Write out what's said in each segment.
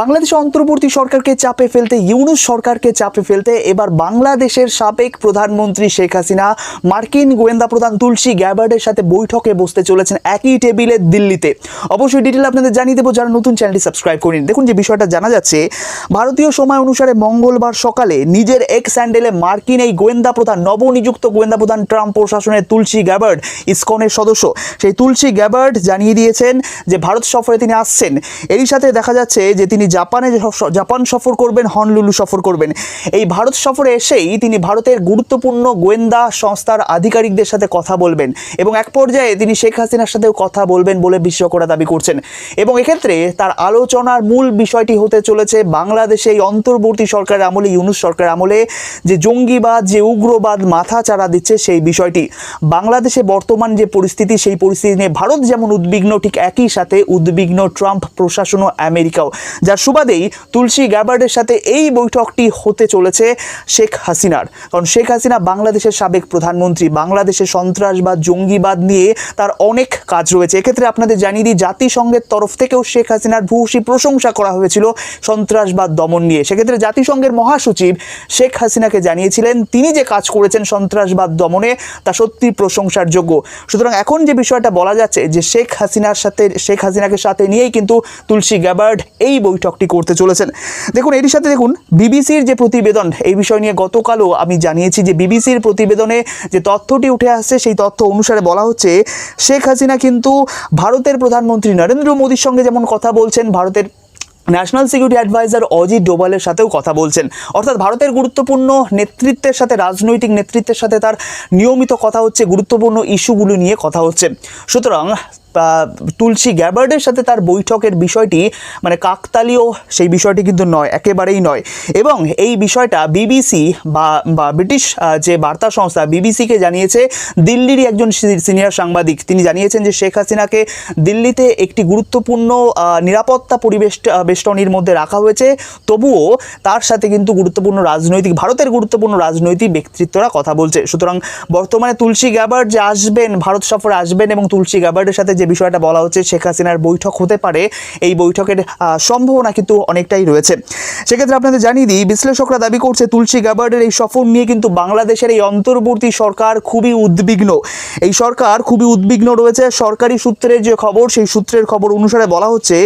বাংলাদেশ অন্তর্বর্তী সরকারকে চাপে ফেলতে, ইউনুস সরকারকে চাপে ফেলতে এবার বাংলাদেশের সাবেক প্রধানমন্ত্রী শেখ হাসিনা, মার্কিন গোয়েন্দা প্রধান তুলসী গ্যাবার্ডের সাথে বৈঠকে বসতে চলেছেন একই টেবিলে দিল্লিতে। অবশ্যই ডিটেল আপনাদের জানিয়ে দেবো, যারা নতুন চ্যানেলটি সাবস্ক্রাইব করেন। দেখুন যে বিষয়টা জানা যাচ্ছে, ভারতীয় সময় অনুসারে মঙ্গলবার সকালে নিজের এক স্যান্ডেলে মার্কিন এই গোয়েন্দা প্রধান, নবনিযুক্ত গোয়েন্দা প্রধান ট্রাম্প প্রশাসনের তুলসী গ্যাবার্ড, ইসকনের সদস্য। সেই তুলসী গ্যাবার্ড জানিয়ে দিয়েছেন যে, ভারত সফরে তিনি আসছেন। এরই সাথে দেখা যাচ্ছে যে, তিনি জাপানে জাপান সফর করবেন, হনলুলু সফর করবেন। এই ভারত সফরে এসেই তিনি ভারতের গুরুত্বপূর্ণ গোয়েন্দা সংস্থার আধিকারিকদের সাথে কথা বলবেন এবং এক পর্যায়ে তিনি শেখ হাসিনার সাথেও কথা বলবেন বলে বিশ্বকরা দাবি করছেন। এবং এক্ষেত্রে তার আলোচনার মূল বিষয়টি হতে চলেছে বাংলাদেশে এই অন্তর্বর্তী সরকারের আমলে, ইউনুস সরকার আমলে যে জঙ্গিবাদ, যে উগ্রবাদ মাথা চারা দিচ্ছে সেই বিষয়টি। বাংলাদেশে বর্তমান যে পরিস্থিতি, সেই পরিস্থিতি নিয়ে ভারত যেমন উদ্বিগ্ন, ঠিক একই সাথে উদ্বিগ্ন ট্রাম্প প্রশাসন ও আমেরিকাও। যার সুবাদেই তুলসী গ্যাবার্ডের সাথে এই বৈঠকটি হতে চলেছে শেখ হাসিনার। কারণ শেখ হাসিনা বাংলাদেশের সাবেক প্রধানমন্ত্রী বাংলাদেশে সন্ত্রাসবাদ, জঙ্গিবাদ নিয়ে তার অনেক কাজ রয়েছে। এক্ষেত্রে আপনাদের জানিয়ে দিই, জাতিসংঘের তরফ থেকেও শেখ হাসিনার ভূয়সী প্রশংসা করা হয়েছিল সন্ত্রাসবাদ দমন নিয়ে। সেক্ষেত্রে জাতিসংঘের মহাসচিব শেখ হাসিনাকে জানিয়েছিলেন, তিনি যে কাজ করেছেন সন্ত্রাসবাদ দমনে, তা সত্যি প্রশংসার যোগ্য। সুতরাং এখন যে বিষয়টা বলা যাচ্ছে যে শেখ হাসিনার সাথে, শেখ হাসিনাকে সাথে নিয়েই কিন্তু তুলসী গ্যাবার্ড এই বৈঠকটি করতে চলেছেন। দেখুন এর সাথে দেখুন, বিবিসির যে প্রতিবেদন, এই বিষয় নিয়ে গতকালও আমি জানিয়েছি যে বিবিসির প্রতিবেদনে যে তথ্যটি উঠে আসছে, সেই তথ্য অনুসারে বলা হচ্ছে, শেখ হাসিনা কিন্তু ভারতের প্রধানমন্ত্রী নরেন্দ্র মোদীর সঙ্গে যেমন কথা বলছেন, ভারতের ন্যাশনাল সিকিউরিটি অ্যাডভাইজার অজিত ডোভালের সাথেও কথা বলছেন। অর্থাৎ ভারতের গুরুত্বপূর্ণ নেতৃত্বের সাথে, রাজনৈতিক নেতৃত্বের সাথে তার নিয়মিত কথা হচ্ছে, গুরুত্বপূর্ণ ইস্যুগুলো নিয়ে কথা হচ্ছে। সুতরাং তুলসী গ্যাবার্ডের সাথে তার বৈঠকের বিষয়টি মানে কাকতালীয় সেই বিষয়টি কিন্তু নয়, একেবারেই নয়। এবং এই বিষয়টা বিবিসি বা বা ব্রিটিশ যে বার্তা সংস্থা বিবিসিকে জানিয়েছে, দিল্লিরই একজন সিনিয়র সাংবাদিক। তিনি জানিয়েছেন যে শেখ হাসিনাকে দিল্লিতে একটি গুরুত্বপূর্ণ নিরাপত্তা পরিবেশ বেষ্টনীর মধ্যে রাখা হয়েছে। তবুও তার সাথে কিন্তু গুরুত্বপূর্ণ রাজনৈতিক, ভারতের গুরুত্বপূর্ণ রাজনৈতিক ব্যক্তিত্বরা কথা বলছে। সুতরাং বর্তমানে তুলসী গ্যাবার্ড যে আসবেন, ভারত সফরে আসবেন এবং তুলসী গ্যাবার্ডের সাথে যে বিষয়টা বলা হচ্ছে শেখ হাসিনার বৈঠক হতে পারে, এই বৈঠকের সম্ভাবনা কিন্তু অনেকটাই রয়েছে। সেক্ষেত্রে আপনাদের জানিয়ে দিই, বিশ্লেষকরা দাবি করছে তুলসী গ্যাবার্ডের এই সফর নিয়ে কিন্তু বাংলাদেশের এই অন্তর্বর্তী সরকার খুবই উদ্বিগ্ন। এই সরকার খুবই উদ্বিগ্ন রয়েছে। সরকারি সূত্রের যে খবর, সেই সূত্রের খবর অনুসারে বলা হচ্ছে,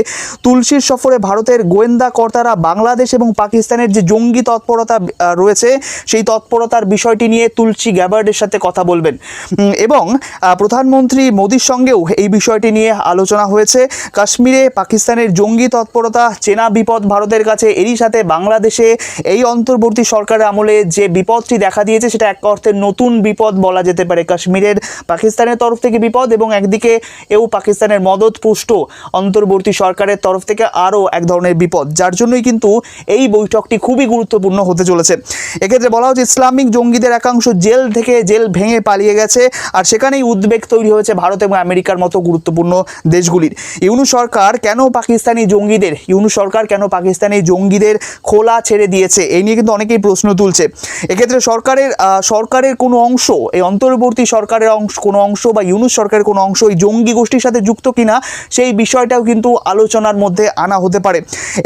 তুলসীর সফরে ভারতের গোয়েন্দা কর্তারা বাংলাদেশ এবং পাকিস্তানের যে জঙ্গি তৎপরতা রয়েছে, সেই তৎপরতার বিষয়টি নিয়ে তুলসী গ্যাবার্ডের সাথে কথা বলবেন। এবং প্রধানমন্ত্রী মোদীর সঙ্গেও এই বিষয়টি নিয়ে আলোচনা হয়েছে। কাশ্মীরে পাকিস্তানের জঙ্গি তৎপরতা চেনা বিপদ ভারতের কাছে, এরই সাথে বাংলাদেশে এই অন্তর্বর্তী সরকারের আমলে যে বিপদটি দেখা দিয়েছে, সেটা এক অর্থে নতুন বিপদ বলা যেতে পারে। কাশ্মীরের পাকিস্তানের তরফ থেকে বিপদ এবং একদিকে এও পাকিস্তানের মদত পুষ্ট অন্তর্বর্তী সরকারের তরফ থেকে আরও এক ধরনের বিপদ, যার জন্যই কিন্তু এই বৈঠকটি খুবই গুরুত্বপূর্ণ হতে চলেছে। এক্ষেত্রে বলা হচ্ছে, ইসলামিক জঙ্গিদের একাংশ জেল থেকে জেল ভেঙে পালিয়ে গেছে, আর সেখানেই উদ্বেগ তৈরি হয়েছে ভারত এবং আমেরিকার মতো গুরুত্বপূর্ণ দেশগুলির। ইউনু সরকার কেন পাকিস্তানি জঙ্গিদের, ইউনু সরকার কেন পাকিস্তানি জঙ্গিদের খোলা ছেড়ে দিয়েছে? এই নিয়ে কিন্তু অনেকেই প্রশ্ন তুলছে। এক্ষেত্রে সরকারের সরকারের কোনো অংশ, এই অন্তর্বর্তী সরকারের অংশ, কোনো অংশ বা ইউনুস সরকারের কোনো অংশ এই জঙ্গি গোষ্ঠীর সাথে যুক্ত কিনা, সেই বিষয়টাও কিন্তু আলোচনার মধ্যে আনা হতে পারে।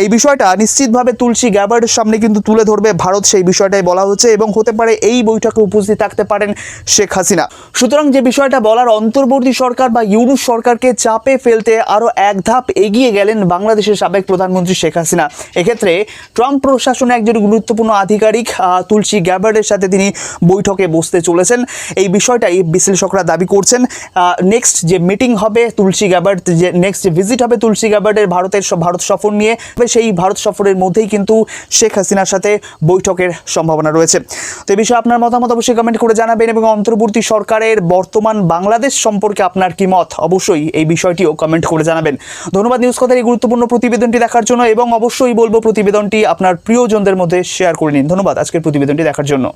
এই বিষয়টা নিশ্চিতভাবে তুলসী গ্যাবার্ডের সামনে কিন্তু তুলে ধরবে ভারত, সেই বিষয়টাই বলা হচ্ছে এবং হতে পারে এই বৈঠকে উপস্থিত থাকতে পারেন শেখ হাসিনা। সুতরাং যে বিষয়টা বলার অন্তর্বর্তী সরকার বা ইউনুস সরকারকে চাপে ফেলতে আরও এক ধাপ এগিয়ে গেলেন বাংলাদেশের সাবেক প্রধানমন্ত্রী শেখ হাসিনা। এক্ষেত্রে ট্রাম্প প্রশাসনে একজন গুরুত্বপূর্ণ আধিকারিক তুলসী গ্যাবার্ডের সাথে তিনি বৈঠকে বসতে চলেছেন। এই বিষয়টাই বিশ্লেষকরা দাবি করছেন। নেক্সট যে মিটিং হবে তুলসী গ্যাবার্ড, যে নেক্সট যে ভিজিট হবে তুলসী গ্যাবার্ডের ভারতের ভারত সফর নিয়ে সেই ভারত সফরের মধ্যেই কিন্তু শেখ হাসিনার সাথে বৈঠকের সম্ভাবনা রয়েছে। তো এই বিষয়ে আপনার মতামত অবশ্যই কমেন্ট করে জানাবেন এবং অন্তর্বর্তী সরকারের বর্তমান বাংলাদেশ সম্পর্কে আপনার কি মত? অবশ্যই এই বিষয়টিও কমেন্ট করে জানাবেন। ধন্যবাদ নিউজ কথার এই গুরুত্বপূর্ণ প্রতিবেদনটি দেখার জন্য এবং অবশ্যই বলব প্রতিবেদনটি আপনার প্রিয়জনদের মধ্যে শেয়ার করে নিন। ধন্যবাদ আজকের প্রতিবেদনটি দেখার জন্য।